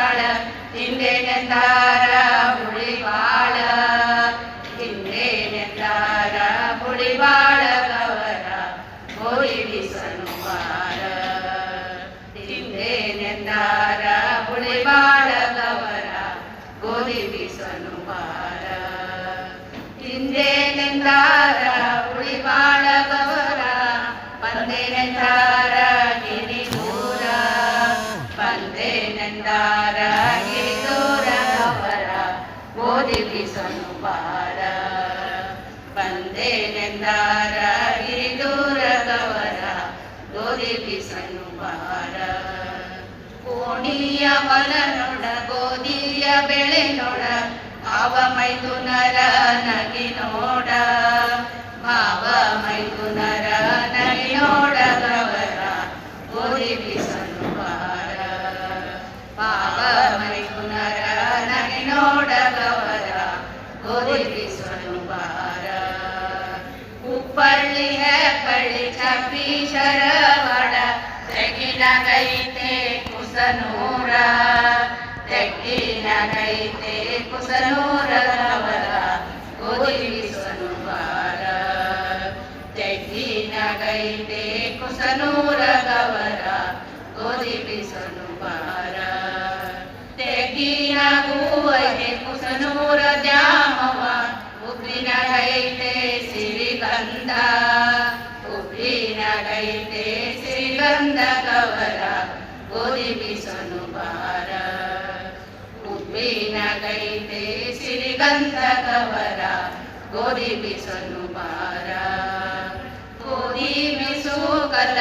പാട് ഇന്ത്യൻ എന്താ ಹೊಲ ನೋಡ ಗೋಧಿಯ ಬೆಳೆ ನೋಡ ಭಾವ ಮೈದುನರ ನಗಿ ನೋಡ. ಭಾವ ಮೈದುನರ ನಗಿ ನೋಡ ಗವರ ಗೋಧಿ ಬಿಸನು ಬಾರ ಭಾವ ಮೈದುನರ ನಗಿ ನೋಡ ಗವರ ಗೋಧಿ ಬೀಸನು ಬಾರ ಉಪ್ಪಳ್ಳಿ ಹೆಪ್ಪಳ್ಳಿ ಚಪ್ಪಿ ಶರವಡ ತೆಗಿನ ಗೈತೆ ಕುಸನೂರ. ತೆಗ್ಗಿನ ಗೈತೆ ಕುಸನೂರ ಗವರ ಗೋಧಿ ಬೀಸನು ಬಾರ ತೆಗ್ಗಿನ ಗೈತೆ ಕುಸನೂರ ಗವರ ಗೋಧಿ ಬೀಸನು ಬಾರ ತೆಗ್ಗಿನ ಹೂವಗೆ ಕುಸನೂರ ದ್ಯಾಮವ ಉಪ್ಪಿನ ಗೈತೆ ಸಿರಿಗಂಧ ಉಪ್ಪಿನ ಗೈತೆ ಸಿರಿಗಂಧ ಕವರ ಗೋಧಿ ಬೀಸನು ಬಾರ ಸಿರಿಗಂಧ ಕವರ ಗೋಧಿ ಬೀಸನು ಬಾರ. ಗೋಧಿ ಬೀಸು ಕಲ